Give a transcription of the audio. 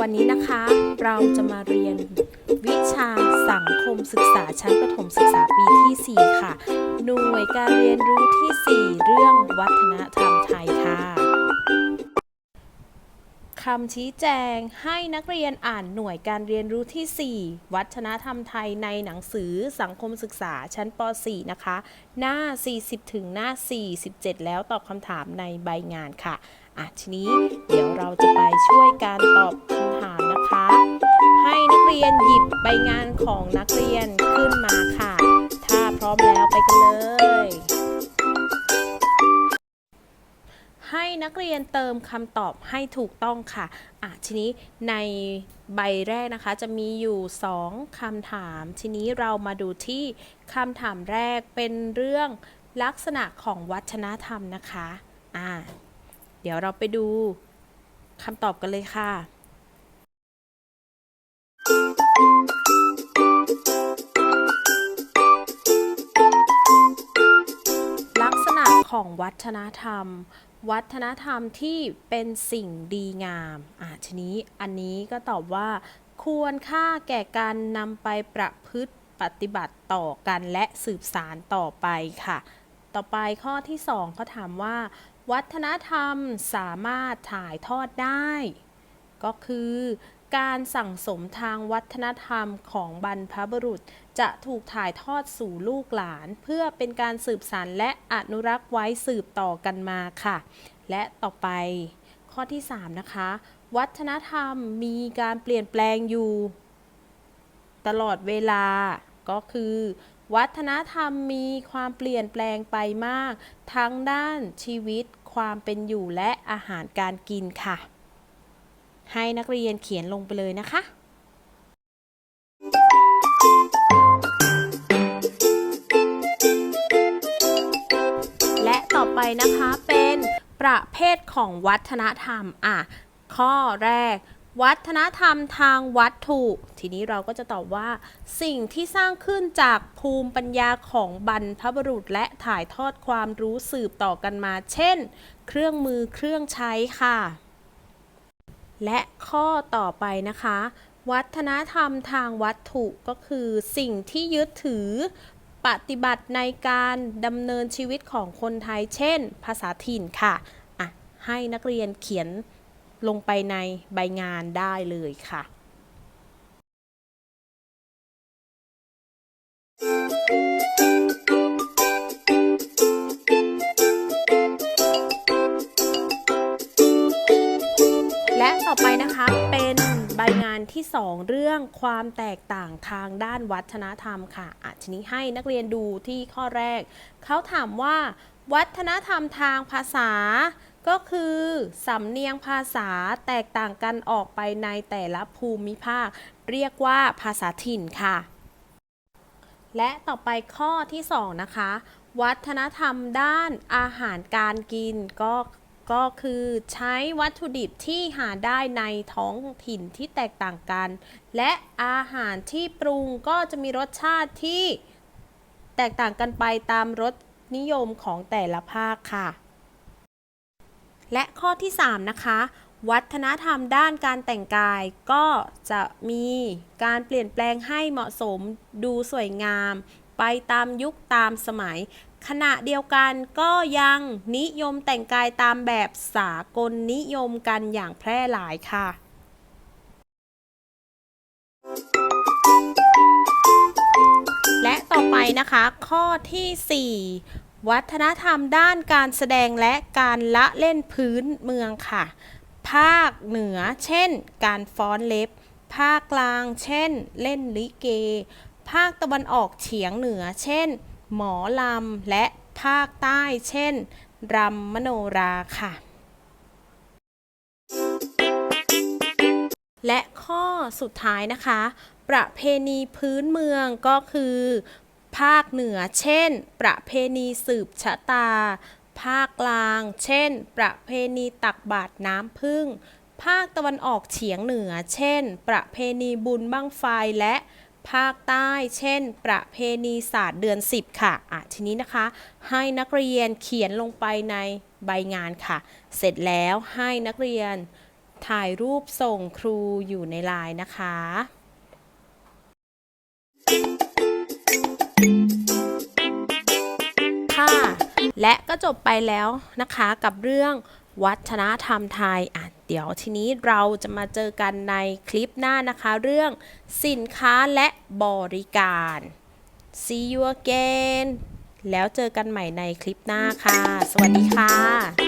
วันนี้นะคะเราจะมาเรียนวิชาสังคมศึกษาชั้นประถมศึกษาปีที่ 4 ค่ะ หน่วยการเรียนรู้ที่ 4 เรื่องวัฒนธรรมไทยค่ะ คำชี้แจงให้นักเรียนอ่านหน่วยการเรียนรู้ที่ 4 วัฒนธรรมไทยในหนังสือสังคมศึกษาชั้นป .4 นะคะ หน้า 40 ถึงหน้า 47 แล้วตอบคำถามในใบงานค่ะอะทีนี้เดี๋ยวเราจะไปช่วยการตอบคำถามนะคะ ให้นักเรียนหยิบใบงานของนักเรียนขึ้นมาค่ะ ถ้าพร้อมแล้วไปกันเลย ให้นักเรียนเติมคำตอบให้ถูกต้องค่ะอะทีนี้ในใบแรกนะคะจะมีอยู่ 2คำถาม ทีนี้เรามาดูที่คำถามแรกเป็นเรื่องลักษณะของวัฒนธรรมนะคะอ่าเดี๋ยวเราไปดูคำตอบกันเลยค่ะลักษณะของวัฒนธรรม วัฒนธรรมที่เป็นสิ่งดีงามอ่าทีนี้อันนี้ก็ตอบว่า ควรค่าแก่การนำไปประพฤติปฏิบัติต่อกันและสืบสารต่อไปค่ะ ต่อไปข้อที่สองเขาถามว่า วัฒนธรรมสามารถถ่ายทอดได้ ก็คือ การสั่งสมทางวัฒนธรรมของบรรพบุรุษ จะถูกถ่ายทอดสู่ลูกหลาน เพื่อเป็นการสืบสานและอนุรักษ์ไว้สืบต่อกันมาค่ะ และต่อไป ข้อที่ 3 นะคะ วัฒนธรรมมีการเปลี่ยนแปลงอยู่ ตลอดเวลาก็คือ วัฒนธรรมมีความเปลี่ยนแปลงไปมาก ทั้งด้านชีวิต ความเป็นอยู่และอาหารการกินค่ะ ให้นักเรียนเขียนลงไปเลยนะคะ และต่อไปนะคะเป็นประเภทของวัฒนธรรม อะ ข้อแรก วัฒนธรรมทางวัตถุ ทีนี้เราก็จะตอบว่า สิ่งที่สร้างขึ้นจากภูมิปัญญาของบรรพบุรุษ และถ่ายทอดความรู้สืบต่อกันมา เช่น เครื่องมือเครื่องใช้ค่ะ และข้อต่อไปนะคะ วัฒนธรรมทางวัตถุก็คือสิ่งที่ยึดถือปฏิบัติในการดำเนินชีวิตของคนไทย เช่น ภาษาถิ่นค่ะอะ ให้นักเรียนเขียนลงไปในใบงานได้เลยค่ะและ ที่ 2 เรื่องความแตกต่างทางด้านวัฒนธรรมค่ะอะทีนี้ให้นักเรียนดูที่ข้อแรก เขาถามว่า วัฒนธรรมทางภาษา ก็คือสำเนียงภาษาแตกต่างกันออกไปในแต่ละภูมิภาค เรียกว่าภาษาถิ่นค่ะ และต่อไปข้อที่ 2 นะคะวัฒนธรรมด้านอาหารการกินก็ ก็คือใช้วัตถุดิบที่หาได้ในท้องถิ่นที่แตกต่างกัน และอาหารที่ปรุงก็จะมีรสชาติที่แตกต่างกันไปตามรสนิยมของแต่ละภาคค่ะ และข้อที่ 3 นะคะ วัฒนธรรมด้านการแต่งกายก็จะมีการเปลี่ยนแปลงให้เหมาะสมดูสวยงาม ไปตามยุคตามสมัย ขณะเดียวกันก็ยังนิยมแต่งกายตามแบบสากลนิยมกันอย่างแพร่หลายค่ะ และต่อไปนะคะ ข้อทีสี่ 4 วัฒนธรรมด้านการแสดงและการละเล่นพื้นเมืองค่ะ ภาคเหนือเช่น การฟ้อนเล็บ ภาคกลาง เช่น เล่นลิเก ภาคตะวันออกเฉียงเหนือ เช่น หมอลำ และภาคใต้ เช่นรำมโนราค่ะ และข้อสุดท้ายนะคะ ประเพณีพื้นเมืองก็คือ ภาคเหนือ เช่น ประเพณีสืบชะตา ภาคกลาง เช่น ประเพณีตักบาตรน้ำพึ่ง ภาคตะวันออกเฉียงเหนือ เช่น ประเพณีบุญบั้งไฟและ ภาคใต้ เช่น ประเพณีศาสตร์เดือน 10 ค่ะอะทีนี้นะคะ ให้นักเรียนเขียนลงไปในใบงานค่ะ เสร็จแล้วให้นักเรียนถ่ายรูปส่งครูอยู่ในไลน์นะคะค่ะและก็จบไปแล้วนะคะกับเรื่องวัฒนธรรมไทยอะ เดี๋ยวทีนี้เราจะมาเจอกันในคลิปหน้านะคะ เรื่องสินค้าและบริการ see you again แล้วเจอกันใหม่ในคลิปหน้าค่ะ สวัสดีค่ะ